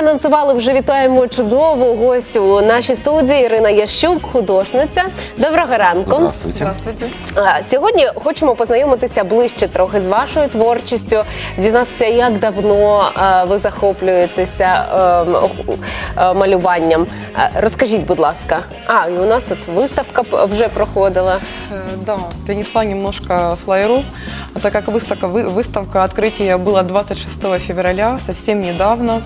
анонсували, вже вітаємо чудову гостю у нашій студії Ірина Ящук, художниця. Доброго ранку. Здравствуйте. Здравствуйте. А, Сьогодні хочемо познайомитися ближче трохи з вашою творчістю, дізнатися, як давно е, ви захоплюєтеся е, м, е, малюванням. Е, Розкажіть, будь ласка. А, і у нас от виставка п- вже проходила. Э, Да, принесла немножко флайеров, А так как выставка, вы- выставка открытия была 26 февраля, совсем недавно.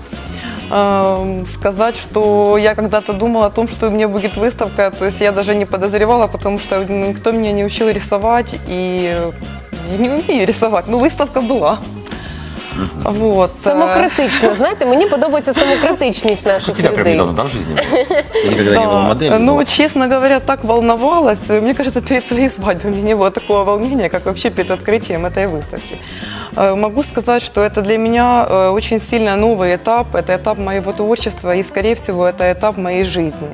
Эм, Сказать, что я когда-то думала о том, что у меня будет выставка, то есть я даже не подозревала, потому что ну, никто меня не учил рисовать, и э, я не умею рисовать, но выставка была. Вот. э, Самокритично, знаєте, мені подобається самокритичність У наших тебя прям людей. недавно, да, в жизни было? Ты никогда не был Да, моделью? ну, но- честно говоря, так волновалась. Мне кажется, перед своей свадьбой у меня не было такого волнения, как вообще перед открытием этой выставки. Э, Могу сказать, что это для меня э, очень сильно новый этап. Это этап моего творчества и, скорее всего, это этап моей жизни.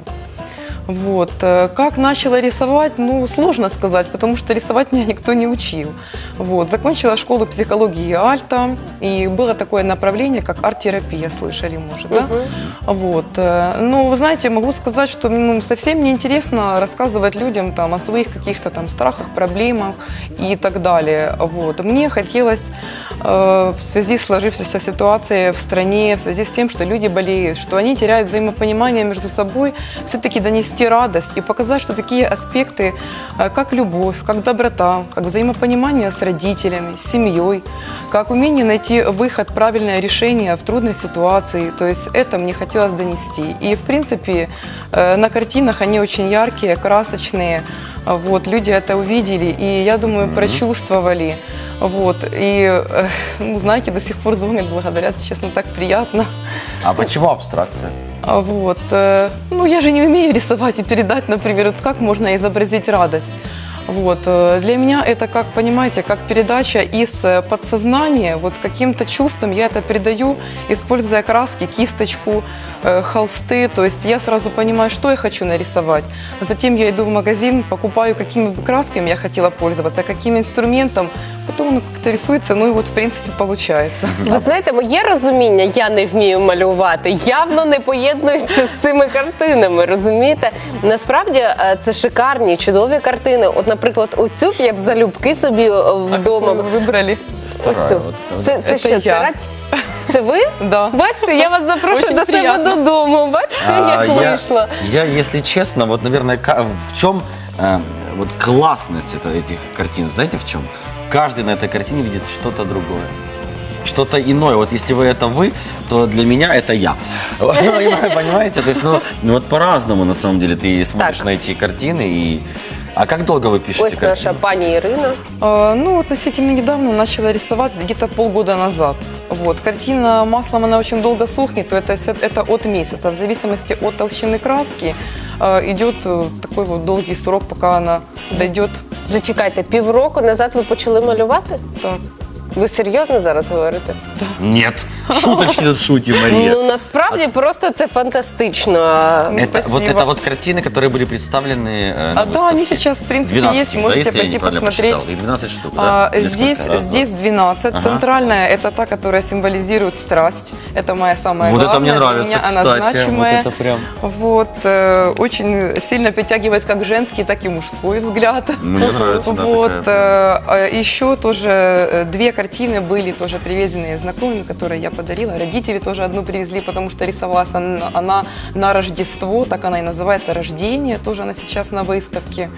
Вот. э, Как начала рисовать, ну, сложно сказать, потому что рисовать меня никто не учил. Вот. Закончила школу психологии Альта, и было такое направление, как арт-терапия, слышали, может, да? Вот. э, Ну, вы знаете, могу сказать, что ну, совсем не интересно рассказывать людям там, о своих каких-то там страхах, проблемах и так далее. Вот. Мне хотелось э, в связи с сложившейся ситуацией в стране, в связи с тем, что люди болеют, что они теряют взаимопонимание между собой, все-таки донести радость и показать, что такие аспекты, э, как любовь, как доброта, как взаимопонимание с родителями, с семьей, как умение найти выход, правильное решение в трудной ситуации. То есть это мне хотелось донести. И, в принципе, э, на картинах они очень яркие, красочные. Вот, люди это увидели и, я думаю, прочувствовали. Вот, и, э, ну, знаете, до сих пор звонят, благодарят, честно, так приятно. А почему абстракция? А Вот. э, Ну, я же не умею рисовать и передать, например, вот как можно изобразить радость. Вот. э, Для меня это, как, понимаете, как передача из э, подсознания, вот каким-то чувством я это передаю, используя краски, кисточку, э, холсты. То есть я сразу понимаю, что я хочу нарисовать. Затем я иду в магазин, покупаю, какими бы красками я хотела пользоваться, каким инструментом. Потом оно как-то рисуется, ну и вот, в принципе, получается. Ви знаєте, моє розуміння, я не вмію малювати, явно не поєднується з цими картинами. Розумієте? Насправді е, це шикарні, чудові картини. От, наприклад, оцю я б залюбки собі е, вдома. Что вы выбрали? Ось цю. Це, це що? Це, я. ра- це ви? Да. Бачите, я вас запрошую Очень до себе додому. Бачите, А, як я, вийшло. я, если честно, вот, наверное, ка- в чем э, вот классность это- этих картин? Знаете, в чем? Каждый на этой картине видит что-то другое. Что-то иное. Вот если вы это вы, то для меня это я. Понимаете? То есть, ну, ну, вот по-разному, на самом деле, ты смотришь Так. на эти картины и... А как долго вы пишете Ось наша картины? пані Ірина. А, Ну, относительно недавно начала рисовать, где-то полгода назад. Вот. Картина маслом, она очень долго сохнет, то это, с- это от месяца. В зависимости от толщины краски а, идет э, такой вот долгий срок, пока она дойдет. Зачекайте, півроку назад ви почали малювати? Так. Ви серйозно зараз говорите? Нет. Шуточки тут шутим, Мария. Ну насправді просто це фантастично. Это, вот это вот картины, которые были представлены э, на А, да, они выставке. сейчас, в принципе, 12 есть, штук, можете да, если я пойти неправильно посмотреть. посчитал? Их 12 штук, да? А, Или здесь, сколько? Раз, здесь два. 12. Ага. Центральная это та, которая символизирует страсть. Это моя самая Вот это главная. мне для нравится, меня она кстати. значимая. Вот это прям... Вот, э, очень сильно притягивает как женский, так и мужской взгляд. Мне нравится, да, Вот, такая. э, а еще тоже э, две картины были тоже привезенные знакомыми, которые я подарила. Родители тоже одну привезли, потому что рисовалась она, она на Рождество, так она и называется «Рождение», тоже она сейчас на выставке.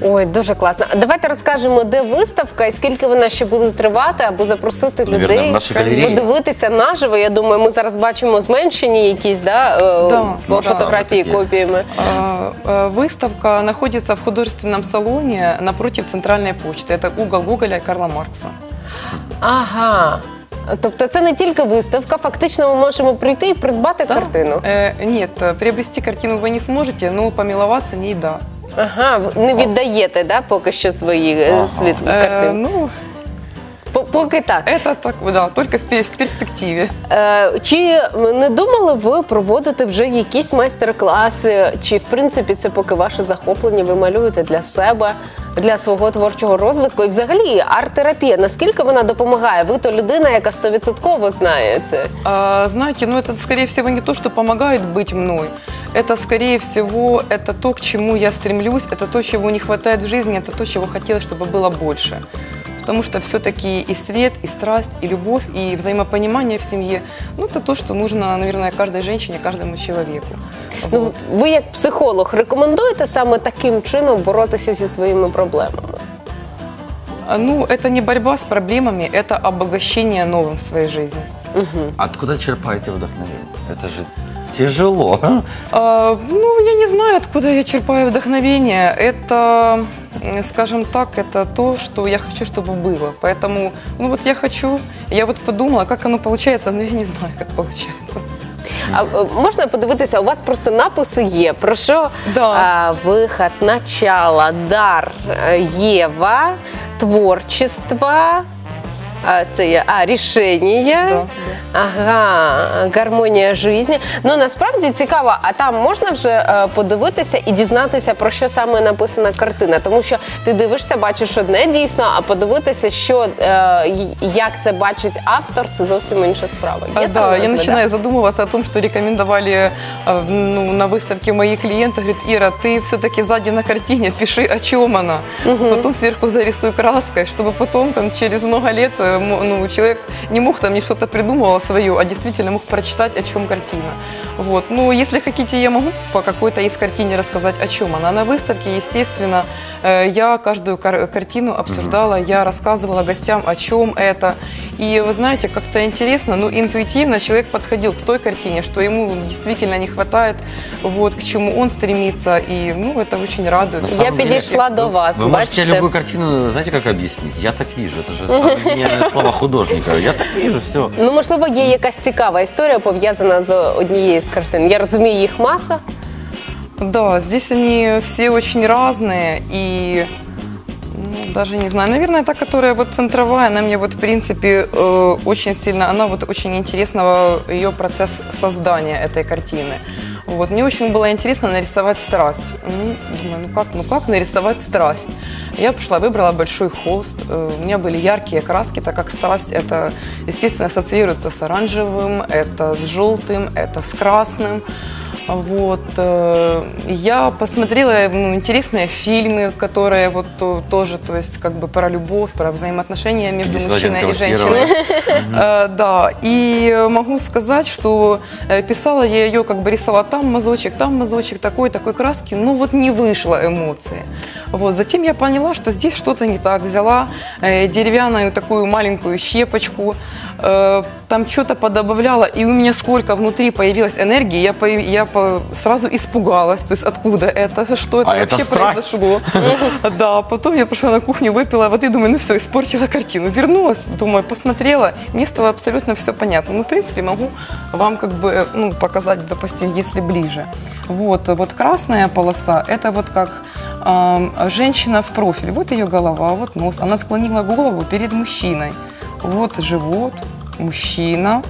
Ой, дуже класно. Давайте розкажемо, де виставка і скільки вона ще буде тривати, аби запросити Наверное, людей в нашій галереї. подивитися наживо. Я думаю, ми зараз бачимо зменшені якісь да, е, Да, по да. фотографії такі. копіями. А, э, Выставка находится в художественном салоне напротив центральной почты. Это угол Гоголя и Карла Маркса. Ага. Тобто це не тільки виставка, фактично ми можемо прийти і придбати картину. Э, нет, э, приобрести картину вы не сможете, но помиловаться ней да. Ага, ви не віддаєте да, поки що свої е, Ага. світ Э, картин. ну, По- Поки так. Это так, да, только в пе- в перспективе. Е, Чи не думали ви проводити вже якісь майстер-класи? Чи в принципі це поки ваше захоплення? Ви малюєте для себе, для свого творчого розвитку? І взагалі арт-терапія, наскільки вона допомагає? Ви то людина, яка стовідсотково знає це. А, знаете, ну это, скорее всего, не то, что помогает быть мной. Это, скорее всего, это то, к чему я стремлюсь, это то, чего не хватает в жизни, это то, чего хотелось, чтобы было больше. Потому что все-таки и свет, и страсть, и любовь, и взаимопонимание в семье, ну, это то, что нужно, наверное, каждой женщине, каждому человеку. Ну Вот. ви як психолог рекомендуєте саме таким чином боротися зі своїми проблемами? А, Ну, это не борьба с проблемами, это обогащение новым в своей жизни. Откуда черпаете вдохновение? Это же тяжело. А, ну, я не знаю, откуда я черпаю вдохновение. Это, м, скажем так, это то, что я хочу, чтобы было. Поэтому, ну вот я хочу, я вот подумала, как оно получается, но я не знаю, как получается. А е, можна подивитися, у вас просто написи є. Про що Да. а, виход, начало, дар, е, Єва, творчество. А, це є а, рішення. Да, Ага, гармонія житті. Ну насправді цікаво, а там можна вже е, подивитися і дізнатися, про що саме написана картина. Тому що ти дивишся, бачиш одне дійсно, а подивитися, що е, й- як це бачить автор, це зовсім інша справа. А, Є да, там я назва, начинаю задумываться о том, что рекомендовали а, ну, на выставке мои клиенты. Говорит, Ира, ты все-таки сзади на картине пиши, о чем она. Потом сверху зарисуй краской, чтобы потом, там, через много лет, э, мо- ну, человек не мог там не что-то придумывал свое, а действительно мог прочитать, о чем картина. Вот. Ну, если хотите, я могу по какой-то из картине рассказать, о чем она. На выставке, естественно, э, я каждую кар- картину обсуждала, я рассказывала гостям, о чем это. И вы знаете, как-то интересно, ну, интуитивно человек подходил к той картине, что ему действительно не хватает, вот, к чему он стремится. И, ну, это очень радует. Я деле, підійшла до вас. Вы можете бачите? любую картину, знаете, как объяснить? Я так вижу. Это же самое слово художника. Я так вижу, все. Ну, можливо, є якась цікава історія пов'язана з однією з картин. Я розумію, їх маса. Да, здесь они все очень разные и ну, даже не знаю, наверное, та, которая вот центровая, она мне вот в принципе э, очень сильно, она вот очень интересного ее процесс создания этой картины. Вот, мне очень было интересно нарисовать страсть. Ну, думаю, ну как, ну как нарисовать страсть? Я пошла, выбрала большой холст. Э, У меня были яркие краски, так как страсть это, естественно, ассоциируется с оранжевым, это с желтым, это с красным. Вот. э, Я посмотрела ну, интересные фильмы, которые вот то- тоже, то есть как бы про любовь, про взаимоотношения между мужчиной и женщиной. Э, Да, и могу сказать, что э, писала я ее, как бы рисовала там мазочек, там мазочек, такой, такой краски, но вот не вышло эмоции. Вот, затем я поняла, что здесь что-то не так. Взяла деревянную такую маленькую щепочку, там что-то подобавляла, и у меня сколько внутри появилась энергии, я, я сразу испугалась, то есть откуда это, что это А это вообще страсть. произошло. Да, потом я пошла на кухню, выпила воды, думаю, ну все, испортила картину. Вернулась, думаю, посмотрела, мне стало абсолютно все понятно. Ну, в принципе, могу вам как бы ну, показать, допустим, если ближе. Вот, вот красная полоса, это вот как ам, женщина в профиль. Вот ее голова, вот нос. Она склонила голову перед мужчиной. Вот живот, мужчина.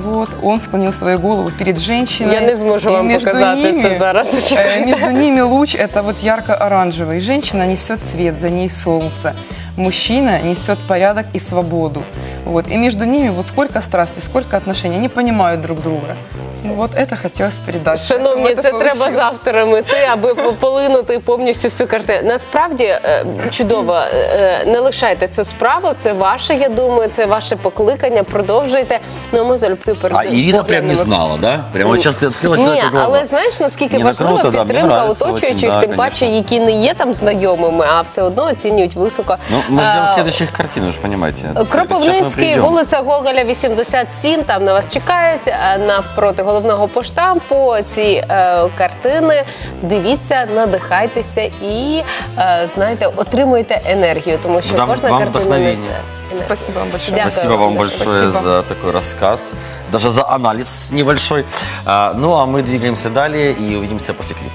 Вот, он склонил свою голову перед женщиной. Я не зможу И вам между показати ними, це зараз. э, между ними луч это вот ярко-оранжевый. Женщина несет свет, за ней солнце Мужчина несет порядок и свободу. Вот. И между ними вот сколько страсти, сколько отношений. Они понимают друг друга. Ну, вот это хотелось передать. Шановні, Поэтому это це треба з получилось. авторами йти, аби полинути повністю в цю картину. Насправді е, чудово. Е, Не лишайте цю справу, це ваше, я думаю, це ваше покликання. Продовжуйте. Ну, а ми залюбки А Ирина прям не знала, да? Прям вот сейчас ты открыла Ні, человеку глаза. але знаєш наскільки Не, ну важлива круто, да, мне підтримка нравится оточуючих, очень, да, тим паче, конечно. які не є там знайомими, а все одно оцінюють високо. Ну, мы ждем Е, следующих картин, вы же понимаете. Сейчас мы Кропивницький, придем. вулиця Гоголя, 87, там на вас чекають е, навпроти головного поштампу. Ці е, картини дивіться, надихайтеся і е, знаєте, отримуйте енергію, тому що Вам- кожна вам картина вдохновення. несе. енергію. Спасибо вам большое. Дякую. Спасибо вам Оля. большое Спасибо. за такой рассказ, даже за анализ небольшой. А, Ну а мы двигаемся далее и увидимся после клипа.